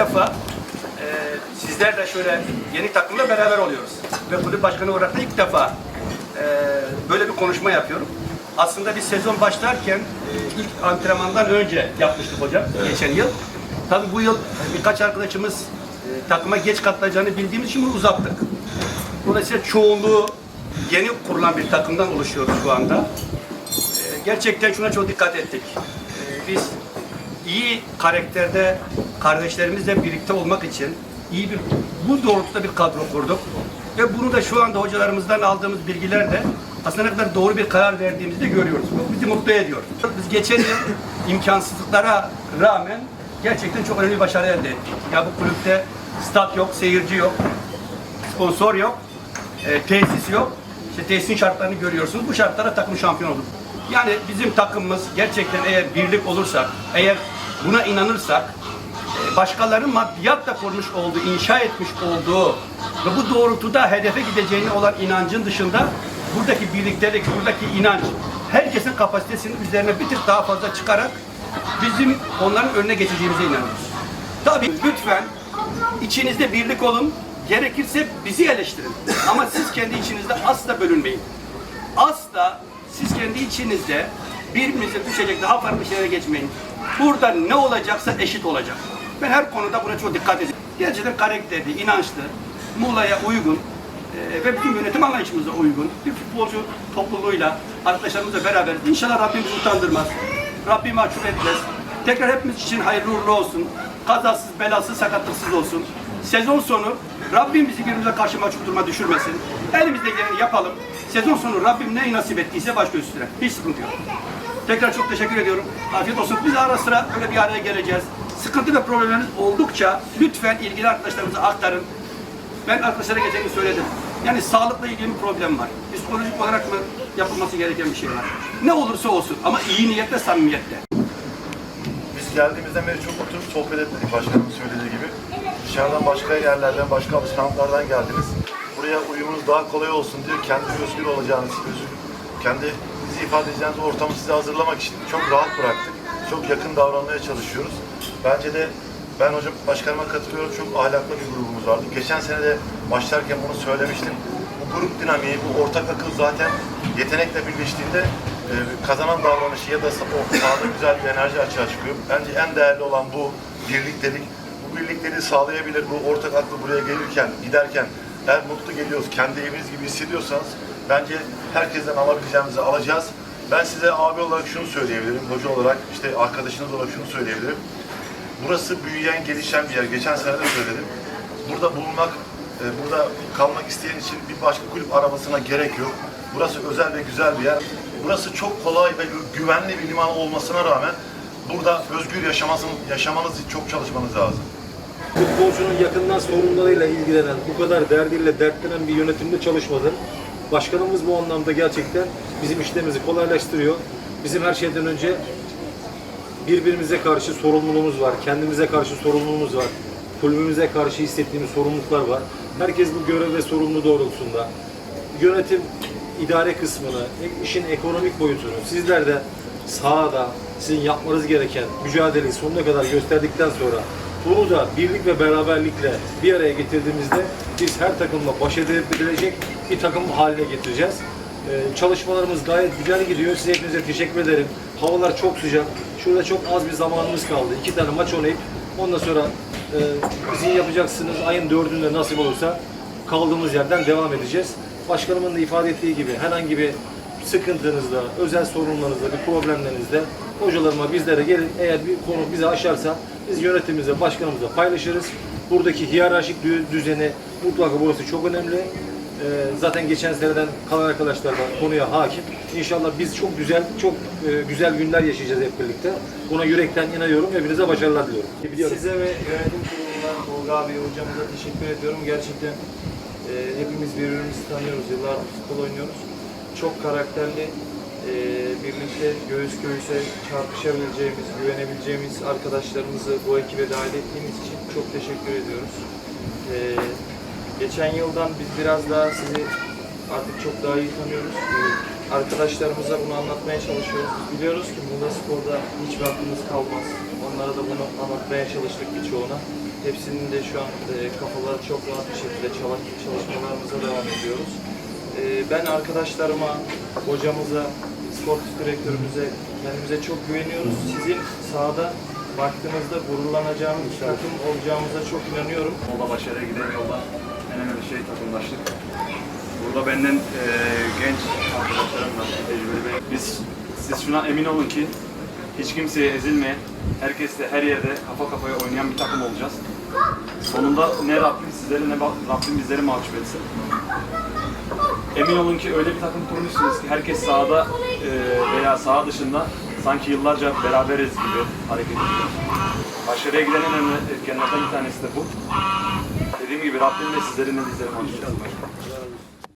defa e, sizlerle şöyle yeni takımla beraber oluyoruz. Ve kulüp başkanı olarak da ilk defa e, böyle bir konuşma yapıyorum. Aslında biz sezon başlarken e, ilk antrenmandan önce yapmıştık hocam geçen yıl. Tabii bu yıl birkaç arkadaşımız e, takıma geç katılacağını bildiğimiz için bunu uzattık. Dolayısıyla çoğunluğu yeni kurulan bir takımdan oluşuyoruz şu anda. Ee, Gerçekten şuna çok dikkat ettik. Ee, Biz iyi karakterde kardeşlerimizle birlikte olmak için iyi bir bu doğrultuda bir kadro kurduk. Ve bunu da şu anda hocalarımızdan aldığımız bilgilerle aslında kadar doğru bir karar verdiğimizi de görüyoruz. Bu bizi mutlu ediyor. Biz geçen yıl imkansızlıklara rağmen gerçekten çok önemli bir başarı elde ettik. Ya bu kulüpte stat yok, seyirci yok, sponsor yok, e, tesis yok. İşte tesisin şartlarını görüyorsunuz. Bu şartlara takım şampiyon olur. Yani bizim takımımız gerçekten eğer birlik olursak, eğer buna inanırsak, başkalarının maddiyatla kurmuş olduğu, inşa etmiş olduğu ve bu doğrultuda hedefe gideceğine olan inancın dışında buradaki birliktelik, buradaki inanç herkesin kapasitesinin üzerine bir tık daha fazla çıkarak bizim onların önüne geçeceğimize inanıyoruz. Tabii lütfen içinizde birlik olun. Gerekirse bizi eleştirin. Ama siz kendi içinizde asla bölünmeyin. Asla siz kendi içinizde birbirinize düşecek daha farklı şeylere geçmeyin. Burada ne olacaksa eşit olacak. Ben her konuda buna çok dikkat ediyorum. Gerçekten karakterli, inançlı, Muğla'ya uygun e, ve bütün yönetim anlayışımıza uygun bir futbolcu topluluğuyla arkadaşlarımızla beraber inşallah Rabbim utandırmaz. Rabbim mahcup etmez. Tekrar hepimiz için hayırlı uğurlu olsun. Kazasız, belasız, sakatlıksız olsun. Sezon sonu Rabbim bizi birbirimize karşı mahcup duruma düşürmesin. Elimizde geleni yapalım. Sezon sonu Rabbim ne nasip ettiyse baş göğsüne. Hiç sıkıntı yok. Tekrar çok teşekkür ediyorum. Afiyet olsun. Biz ara sıra böyle bir araya geleceğiz. Sıkıntı ve problemleriniz oldukça lütfen ilgili arkadaşlarımıza aktarın. Ben arkadaşlara geçen gün söyledim. Yani sağlıkla ilgili bir problem var. Psikolojik olarak mı yapılması gereken bir şey var. Ne olursa olsun ama iyi niyetle, samimiyetle. Biz geldiğimizden beri çok oturup sohbet etmedik başkanımın söylediği gibi. Dışarıdan başka yerlerden, başka alışkanlıklardan geldiniz. Buraya uyumunuz daha kolay olsun diye kendi özgür olacağınız, özgür, kendi bizi ifade edeceğiniz ortamı size hazırlamak için çok rahat bıraktık. Çok yakın davranmaya çalışıyoruz. Bence de ben hocam başkanıma katılıyorum. Çok ahlaklı bir grubumuz vardı. Geçen sene de başlarken bunu söylemiştim. Bu grup dinamiği, bu ortak akıl zaten yetenekle birleştiğinde e, kazanan davranışı ya da sahada güzel bir enerji açığa çıkıyor. Bence en değerli olan bu birliktelik. Bu birlikleri sağlayabilir. Bu ortak aklı buraya gelirken, giderken eğer mutlu geliyoruz, kendi evimiz gibi hissediyorsanız bence herkesten alabileceğimizi alacağız. Ben size abi olarak şunu söyleyebilirim, hoca olarak, işte arkadaşınız olarak şunu söyleyebilirim. Burası büyüyen, gelişen bir yer. Geçen sene de söyledim. Burada bulunmak, e, burada kalmak isteyen için bir başka kulüp arabasına gerek yok. Burası özel ve güzel bir yer. Burası çok kolay ve güvenli bir liman olmasına rağmen burada özgür yaşamasın, yaşamanız için çok çalışmanız lazım. futbolcunun yakından sorunlarıyla ilgilenen, bu kadar derdiyle dertlenen bir yönetimde çalışmadım. Başkanımız bu anlamda gerçekten bizim işlerimizi kolaylaştırıyor. Bizim her şeyden önce birbirimize karşı sorumluluğumuz var, kendimize karşı sorumluluğumuz var, kulübümüze karşı hissettiğimiz sorumluluklar var. Herkes bu görev ve sorumluluğu doğrultusunda yönetim idare kısmını, işin ekonomik boyutunu sizler de sahada sizin yapmanız gereken mücadeleyi sonuna kadar gösterdikten sonra bunu da birlik ve beraberlikle bir araya getirdiğimizde biz her takımla baş edebilecek bir takım haline getireceğiz. Ee, çalışmalarımız gayet güzel gidiyor. Size hepinize teşekkür ederim. Havalar çok sıcak. Şurada çok az bir zamanımız kaldı. İki tane maç oynayıp ondan sonra e, sizin yapacaksınız ayın dördünde nasip olursa kaldığımız yerden devam edeceğiz. Başkanımın da ifade ettiği gibi herhangi bir sıkıntınızda, özel sorunlarınızda, bir problemlerinizde hocalarıma bizlere gelin. Eğer bir konu bizi aşarsa biz yönetimimize, başkanımıza paylaşırız. Buradaki hiyerarşik dü- düzeni mutlaka burası çok önemli. Ee, zaten geçen seneden kalan arkadaşlar da konuya hakim. İnşallah biz çok güzel, çok e, güzel günler yaşayacağız hep birlikte. Buna yürekten inanıyorum. Hepinize başarılar diliyorum. Biliyorum. Size ve yönetim kuruluna, Tolga abi hocamıza teşekkür ediyorum. Gerçekten e, hepimiz birbirimizi tanıyoruz. Yıllardır futbol oynuyoruz. Çok karakterli, e, birlikte göğüs göğüse çarpışabileceğimiz, güvenebileceğimiz arkadaşlarımızı bu ekibe dahil ettiğiniz için çok teşekkür ediyoruz. E, geçen yıldan biz biraz daha sizi artık çok daha iyi tanıyoruz. E, arkadaşlarımıza bunu anlatmaya çalışıyoruz. Biz biliyoruz ki Muğla Spor'da hiç vaktimiz kalmaz. Onlara da bunu anlatmaya çalıştık birçoğuna. Hepsinin de şu an e, kafaları çok rahat bir şekilde çalışmalarımıza devam ediyoruz. E, ben arkadaşlarıma, hocamıza, sportif direktörümüze, kendimize çok güveniyoruz. Sizin sahada baktığınızda gururlanacağınız bir takım olacağımıza çok inanıyorum. Yolda başarıya giden yolda en önemli şey takımlaştık. Burada benden eee, genç arkadaşlarım var, tecrübeli. Biz, siz şuna emin olun ki hiç kimseye ezilmeyen, herkesle her yerde kafa kafaya oynayan bir takım olacağız. Sonunda ne Rabbim sizleri ne Rabbim bizleri mahcup etsin. Emin olun ki öyle bir takım kurmuşsunuz ki herkes sahada eee, veya saha dışında sanki yıllarca beraberiz gibi hareket ediyor. Başarıya giden en önemli etkenlerden bir tanesi de bu. Dediğim gibi Rabbim de sizlerin de bizleri.